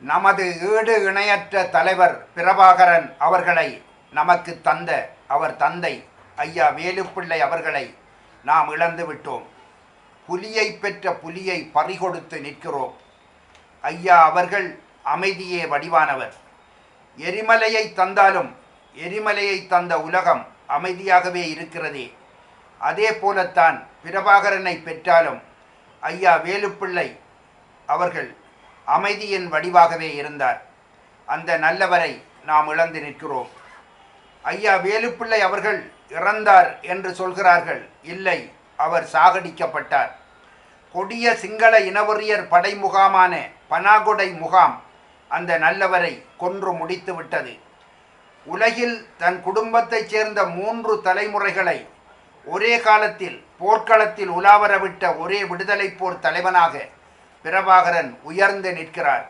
நமது ஈடு இணையற்ற தலைவர் பிரபாகரன் அவர்களை நமக்கு தந்த அவர் தந்தை ஐயா வேலுப்பிள்ளை அவர்களை நாம் இழந்து விட்டோம். புலியை பெற்ற புலியை பறிகொடுத்து நிற்கிறோம். ஐயா அவர்கள் அமைதியே வடிவானவர். எரிமலையை தந்தாலும் எரிமலையை தந்த உலகம் அமைதியாகவே இருக்கிறதே. அதே போலத்தான் பிரபாகரனை பெற்றாலும் ஐயா வேலுப்பிள்ளை அவர்கள் அமைதியின் வடிவாகவே இருந்தார். அந்த நல்லவரை நாம் இழந்து நிற்கிறோம். ஐயா வேலுப்பிள்ளை அவர்கள் இறந்தார் என்று சொல்கிறார்கள். இல்லை அவர் சாகடிக்கப்பட்டார். கொடிய சிங்கள இனவெறியர் படை முகாமான பனாகுடை முகாம் அந்த நல்லவரை கொன்று முடித்து விட்டது. உலகில் தன் குடும்பத்தைச் சேர்ந்த மூன்று தலைமுறைகளை ஒரே காலத்தில் போர்க்களத்தில் உலாவரவிட்ட ஒரே விடுதலை போர் தலைவனாக பிரபாகரன் உயர்ந்து நிற்கிறார்.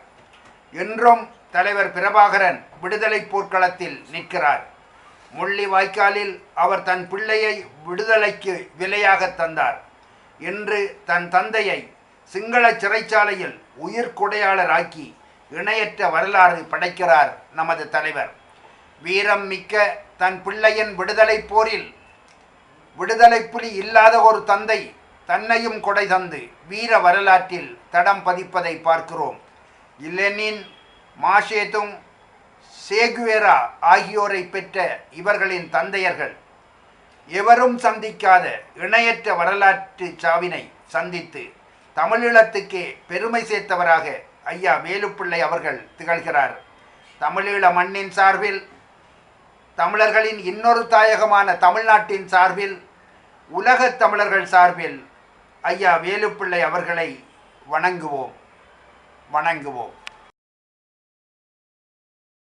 என்றும் தலைவர் பிரபாகரன் விடுதலை போர்க்களத்தில் நிற்கிறார். முள்ளி வாய்க்காலில் அவர் தன் பிள்ளையை விடுதலைக்கு விலையாக தந்தார். இன்று தன் தந்தையை சிங்கள சிறைச்சாலையில் உயிர்கொடையாளராக்கி இணையற்ற வரலாறு படைக்கிறார் நமது தலைவர். வீரம் மிக்க தன் பிள்ளையின் விடுதலை போரில் விடுதலை புலி இல்லாத ஒரு தந்தை தன்னையும் கொடை தந்து வீர வரலாற்றில் தடம் பதிப்பதை பார்க்கிறோம். இல்லெனின் மாஷேதும் சேகுவேரா ஆகியோரை பெற்ற இவர்களின் தந்தையர்கள் எவரும் சந்திக்காத இணையற்ற வரலாற்று சாவினை சந்தித்து தமிழீழத்துக்கே பெருமை சேர்த்தவராக ஐயா வேலுப்பிள்ளை அவர்கள் திகழ்கிறார். தமிழீழ மண்ணின் சார்பில் தமிழர்களின் இன்னொரு தாயகமான தமிழ்நாட்டின் சார்பில் உலகத் தமிழர்கள் சார்பில் ஐயா வேலுப்பிள்ளை அவர்களை வணங்குவோம். வணங்குவோம்.